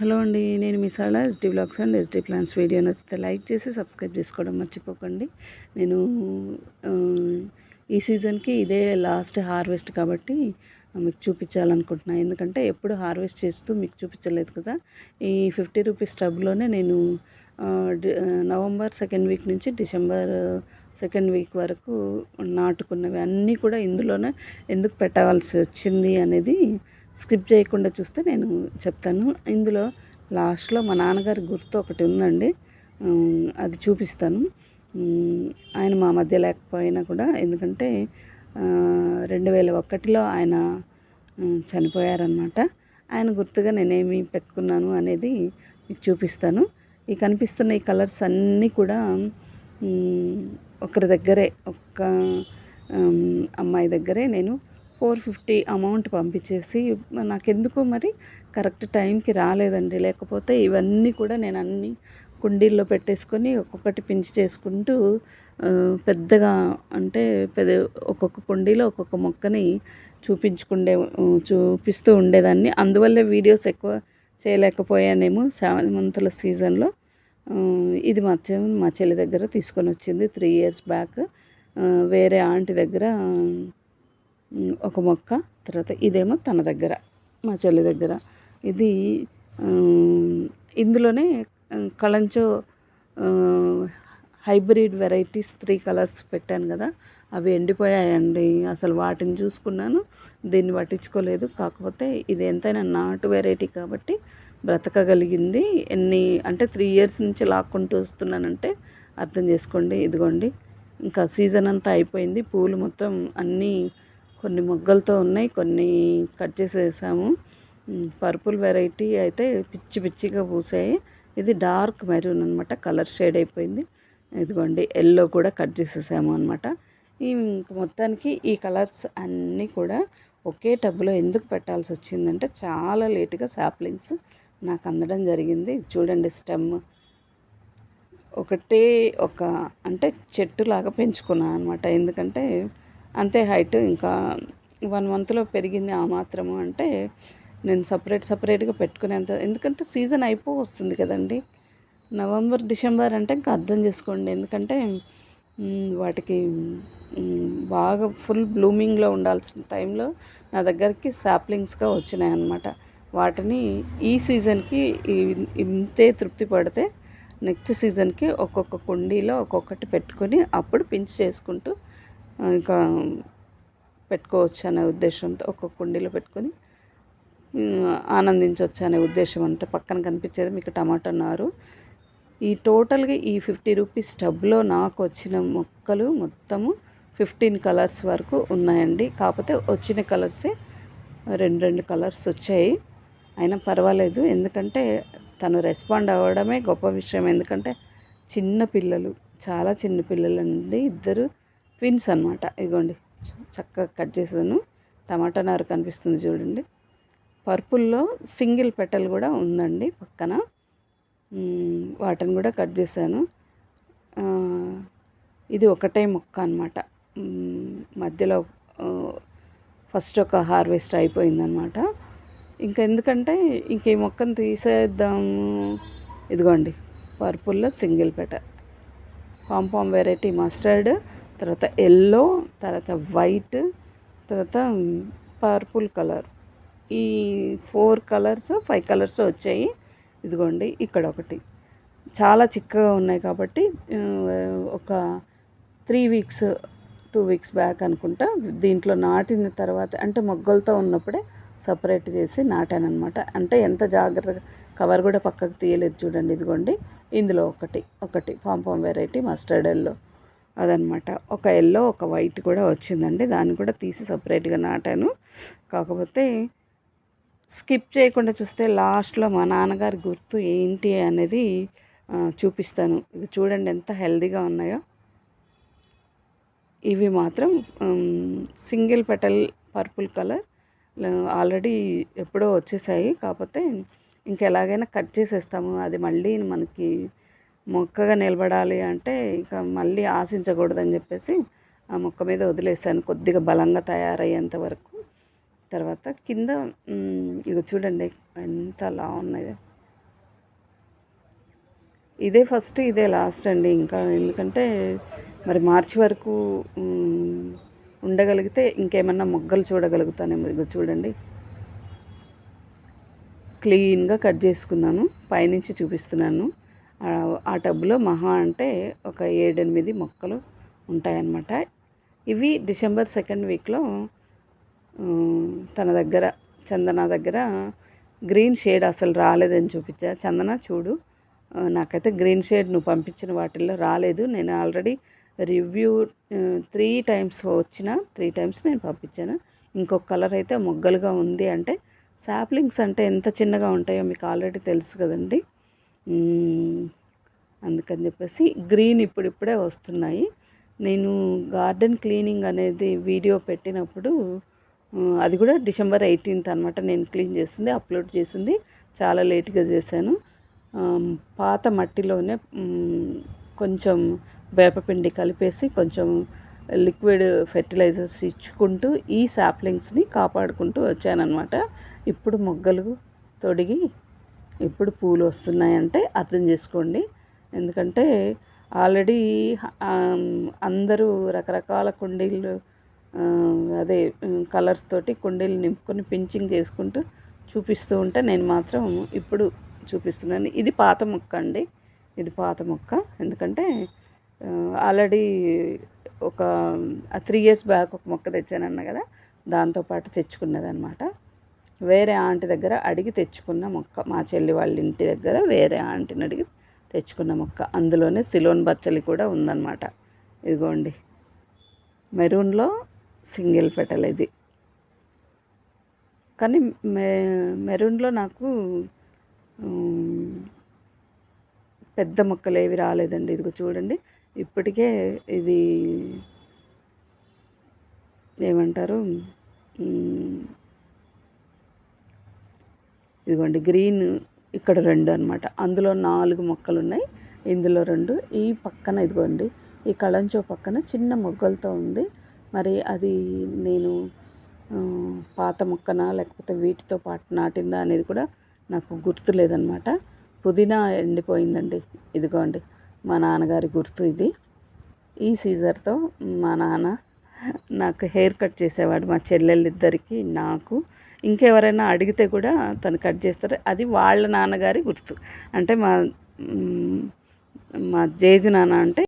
Hello అండి నేను మీ Sarala SD blogs and SD plans video నచ్చితే లైక్ చేసి సబ్స్క్రైబ్ చేసుకోవడం మర్చిపోకండి. నేను ఈ సీజన్కి ఇదే లాస్ట్ హార్వెస్ట్ కాబట్టి మీకు చూపించాలనుకుంటున్నా. ఎందుకంటే ఎప్పుడు హార్వెస్ట్ చేస్తూ మీకు చూపించలేదు కదా. ఈ ఫిఫ్టీ రూపీస్ టబ్లోనే నేను నవంబర్ సెకండ్ వీక్ నుంచి డిసెంబర్ సెకండ్ వీక్ వరకు నాటుకున్నవి అన్నీ కూడా ఇందులోనే ఎందుకు పెట్టవలసి వచ్చింది అనేది స్కిప్ చేయకుండా చూస్తే నేను చెప్తాను. ఇందులో లాస్ట్లో మా నాన్నగారి గుర్తు ఒకటి ఉందండి. అది చూపిస్తాను. ఆయన మా మధ్య లేకపోయినా కూడా ఎందుకంటే రెండు వేల ఒకటిలో ఆయన చనిపోయారనమాట ఆయన గుర్తుగా నేనేమి పెట్టుకున్నాను అనేది మీకు చూపిస్తాను. ఈ కనిపిస్తున్న ఈ కలర్స్ అన్నీ కూడా ఒకరి దగ్గరే ఒక్క అమ్మాయి దగ్గరే నేను ఫోర్ ఫిఫ్టీ అమౌంట్ పంపించేసి నాకెందుకో మరి కరెక్ట్ టైంకి రాలేదండి. లేకపోతే ఇవన్నీ కూడా నేను అన్ని కుండీల్లో పెట్టేసుకొని ఒక్కొక్కటి పించి చేసుకుంటూ పెద్దగా అంటే పెద్ద ఒక్కొక్క కుండీలో ఒక్కొక్క మొక్కని చూపించుకుండే చూపిస్తూ ఉండేదాన్ని. అందువల్లే వీడియోస్ ఎక్కువ చేయలేకపోయానేమో సెవెన్ మంత్ల సీజన్లో. ఇది మా మా చెల్లి దగ్గర తీసుకొని వచ్చింది త్రీ ఇయర్స్ బ్యాక్. వేరే ఆంటీ దగ్గర ఒక మొక్క తర్వాత ఇదేమో తన దగ్గర మా చెల్లి దగ్గర. ఇది ఇందులోనే kalanchoe hybrid varieties three colours పెట్టాను కదా అవి ఎండిపోయాయండి. అసలు వాటిని చూసుకున్నాను దీన్ని పట్టించుకోలేదు. కాకపోతే ఇది ఎంతైనా నాటు వెరైటీ కాబట్టి బ్రతకగలిగింది. ఎన్ని అంటే త్రీ ఇయర్స్ నుంచి లాక్కుంటూ వస్తున్నానంటే అర్థం చేసుకోండి. ఇదిగోండి ఇంకా సీజన్ అంతా అయిపోయింది. పూలు మొత్తం అన్నీ కొన్ని మొగ్గలతో ఉన్నాయి కొన్ని కట్ చేసేసాము. పర్పుల్ వెరైటీ అయితే పిచ్చి పిచ్చిగా పూసాయి. ఇది డార్క్ మెరూన్ అనమాట కలర్ షేడ్ అయిపోయింది. ఇదిగోండి ఎల్లో కూడా కట్ చేసేసాము అనమాట ఈ మొత్తానికి ఈ కలర్స్ అన్నీ కూడా ఒకే టబ్లో ఎందుకు పెట్టాల్సి వచ్చిందంటే చాలా లేటుగా సాప్లింగ్స్ నాకు అందడం జరిగింది. చూడండి స్టెమ్ ఒకటే ఒక అంటే చెట్టులాగా పెంచుకున్నాను అనమాట ఎందుకంటే అంతే హైట్ ఇంకా వన్ మంత్లో పెరిగింది ఆ మాత్రము అంటే నేను సపరేట్ సపరేట్గా పెట్టుకునేంత ఎందుకంటే సీజన్ అయిపో వస్తుంది కదండి. నవంబర్ డిసెంబర్ అంటే ఇంకా అర్థం చేసుకోండి. ఎందుకంటే వాటికి బాగా ఫుల్ బ్లూమింగ్లో ఉండాల్సిన టైంలో నా దగ్గరికి సాప్లింగ్స్గా వచ్చినాయి అన్నమాట వాటిని ఈ సీజన్కి ఇంతే తృప్తి పడితే నెక్స్ట్ సీజన్కి ఒక్కొక్క కుండీలో ఒక్కొక్కటి పెట్టుకొని అప్పుడు పించి చేసుకుంటూ ఇంకా పెట్టుకోవచ్చు అనే ఉద్దేశంతో ఒక్కొక్క కుండీలో పెట్టుకొని ఆనందించవచ్చు అనే ఉద్దేశం అంటే పక్కన కనిపించేది మీకు టమాటా నారు. ఈ టోటల్గా ఈ ఫిఫ్టీ రూపీస్ టబ్లో నాకు వచ్చిన మొక్కలు మొత్తము ఫిఫ్టీన్ కలర్స్ వరకు ఉన్నాయండి. కాకపోతే వచ్చిన కలర్సే రెండు రెండు కలర్స్ వచ్చాయి. అయినా పర్వాలేదు. ఎందుకంటే తను రెస్పాండ్ అవ్వడమే గొప్ప విషయం. ఎందుకంటే చిన్న పిల్లలు చాలా చిన్న పిల్లలండి. ఇద్దరు ట్విన్స్ అనమాట ఇదిగోండి చక్కగా కట్ చేసాను టమాటా నారు కనిపిస్తుంది చూడండి. పర్పుల్లో సింగిల్ పెటల్ కూడా ఉందండి పక్కన. వాటిని కూడా కట్ చేశాను. ఇది ఒకటే మొక్క అనమాట మధ్యలో ఫస్ట్ ఒక హార్వెస్ట్ అయిపోయిందనమాట ఇంకా ఎందుకంటే ఇంక ఈ మొక్కను తీసేద్దాము ఇదిగోండి పర్పుల్లో single petal pompom variety mustard. తర్వాత ఎల్లో తర్వాత వైట్ తర్వాత పర్పుల్ కలర్ ఈ ఫోర్ కలర్స్ ఫైవ్ కలర్స్ వచ్చాయి. ఇదిగోండి ఇక్కడ ఒకటి. చాలా చిక్కగా ఉన్నాయి కాబట్టి ఒక three weeks two weeks back అనుకుంటా దీంట్లో నాటిన తర్వాత అంటే మొగ్గలతో ఉన్నప్పుడే సపరేట్ చేసి నాటాను అనమాట అంటే ఎంత జాగ్రత్తగా కవర్ కూడా పక్కకు తీయలేదు చూడండి ఇదిగోండి. ఇందులో ఒకటి ఒకటి పాంపామ్ వెరైటీ మస్టర్డ్ ఎల్లో అదనమాట. ఒక ఎల్లో ఒక వైట్ కూడా వచ్చిందండి. దాన్ని కూడా తీసి సపరేట్గా నాటాను. కాకపోతే స్కిప్ చేయకుండా చూస్తే లాస్ట్లో మా నాన్నగారి గుర్తు ఏంటి అనేది చూపిస్తాను. ఇది చూడండి ఎంత హెల్దీగా ఉన్నాయో. ఇవి మాత్రం single petal purple colour. Already ఎప్పుడో వచ్చేసాయి. కాకపోతే ఇంకెలాగైనా కట్ చేసేస్తాము. అది మళ్ళీ మనకి మొక్కగా నిలబడాలి అంటే ఇంకా మళ్ళీ ఆశించకూడదని చెప్పేసి ఆ మొక్క మీద వదిలేసాను కొద్దిగా బలంగా తయారయ్యేంత వరకు. తర్వాత కింద ఇక ఇగో చూడండి ఎంత లా ఉన్నది ఇదే ఫస్ట్ ఇదే లాస్ట్ అండి ఇంకా. ఎందుకంటే మరి మార్చి వరకు ఉండగలిగితే ఇంకేమన్నా మొగ్గలు చూడగలుగుతానేమో. ఇదిగో చూడండి. క్లీన్గా కట్ చేసుకున్నాను. పైనుంచి చూపిస్తున్నాను. ఆ- టబ్లో మహా అంటే ఒక ఏడెనిమిది మొక్కలు ఉంటాయన్నమాట. ఇవి డిసెంబర్ సెకండ్ వీక్లో తన దగ్గర చందన దగ్గర గ్రీన్ షేడ్ అసలు రాలేదని చూపించా. చందన చూడు నాకైతే గ్రీన్ షేడ్ నువ్వు పంపించిన వాటిల్లో రాలేదు. నేను ఆల్రెడీ రివ్యూ త్రీ టైమ్స్ వచ్చిన త్రీ టైమ్స్ నేను పంపించాను. ఇంకొక కలర్ అయితే మొగ్గలుగా ఉంది అంటే సాప్లింగ్స్ అంటే ఎంత చిన్నగా ఉంటాయో మీకు ఆల్రెడీ తెలుసు కదండి. అందుకని చెప్పేసి గ్రీన్ ఇప్పుడిప్పుడే వస్తున్నాయి. నేను గార్డెన్ క్లీనింగ్ అనేది వీడియో పెట్టినప్పుడు అది కూడా డిసెంబర్ ఎయిటీన్త్ అనమాట నేను క్లీన్ చేసింది అప్లోడ్ చేసింది. చాలా లేట్గా చేశాను. పాత మట్టిలోనే కొంచెం వేపపిండి కలిపేసి కొంచెం లిక్విడ్ ఫెర్టిలైజర్స్ ఇచ్చుకుంటూ ఈ సాప్లింగ్స్ని కాపాడుకుంటూ వచ్చానమాట ఇప్పుడు మొగ్గలు తొడిగి ఇప్పుడు పూలు వస్తున్నాయంటే అర్థం చేసుకోండి. ఎందుకంటే ఆల్రెడీ అందరూ రకరకాల కుండీలు అదే కలర్స్ తోటి కుండీలు నింపుకొని పించింగ్ చేసుకుంటూ చూపిస్తూ ఉంటే నేను మాత్రం ఇప్పుడు చూపిస్తున్నాను. ఇది పాత మొక్క అండి. ఇది పాత మొక్క. ఎందుకంటే ఆల్రెడీ ఒక త్రీ ఇయర్స్ బ్యాక్ ఒక మొక్క తెచ్చానన్న కదా దాంతోపాటు తెచ్చుకున్నదనమాట వేరే ఆంటీ దగ్గర అడిగి తెచ్చుకున్న మొక్క. మా చెల్లి వాళ్ళ ఇంటి దగ్గర వేరే ఆంటీని అడిగి తెచ్చుకున్న మొక్క. అందులోనే సిలోన్ బచ్చలి కూడా ఉందన్నమాట. ఇదిగోండి. మెరూన్లో సింగిల్ పెటల్ ఇది. కానీ మె మెరూన్లో నాకు పెద్ద మొక్కలు ఏవి రాలేదండి. ఇదిగో చూడండి. ఇప్పటికే ఇది ఏమంటారు ఇదిగోండి గ్రీన్ ఇక్కడ రెండు అనమాట అందులో నాలుగు మొక్కలు ఉన్నాయి ఇందులో రెండు. ఈ పక్కన ఇదిగోండి ఈ కళంచో పక్కన చిన్న మొగ్గలతో ఉంది. మరి అది నేను పాత మొక్కనా లేకపోతే వీటితో పాటు నాటిందా అనేది కూడా నాకు గుర్తు లేదనమాట పుదీనా ఎండిపోయిందండి. ఇదిగోండి మా నాన్నగారి గుర్తు ఇది. ఈ సీజర్తో మా నాన్న నాకు హెయిర్ కట్ చేసేవాడు. మా చెల్లెళ్ళిద్దరికీ నాకు ఇంకెవరైనా అడిగితే కూడా తను కట్ చేస్తారు. అది వాళ్ళ నాన్నగారి గుర్తు. అంటే మా మా జేజి నాన్న అంటే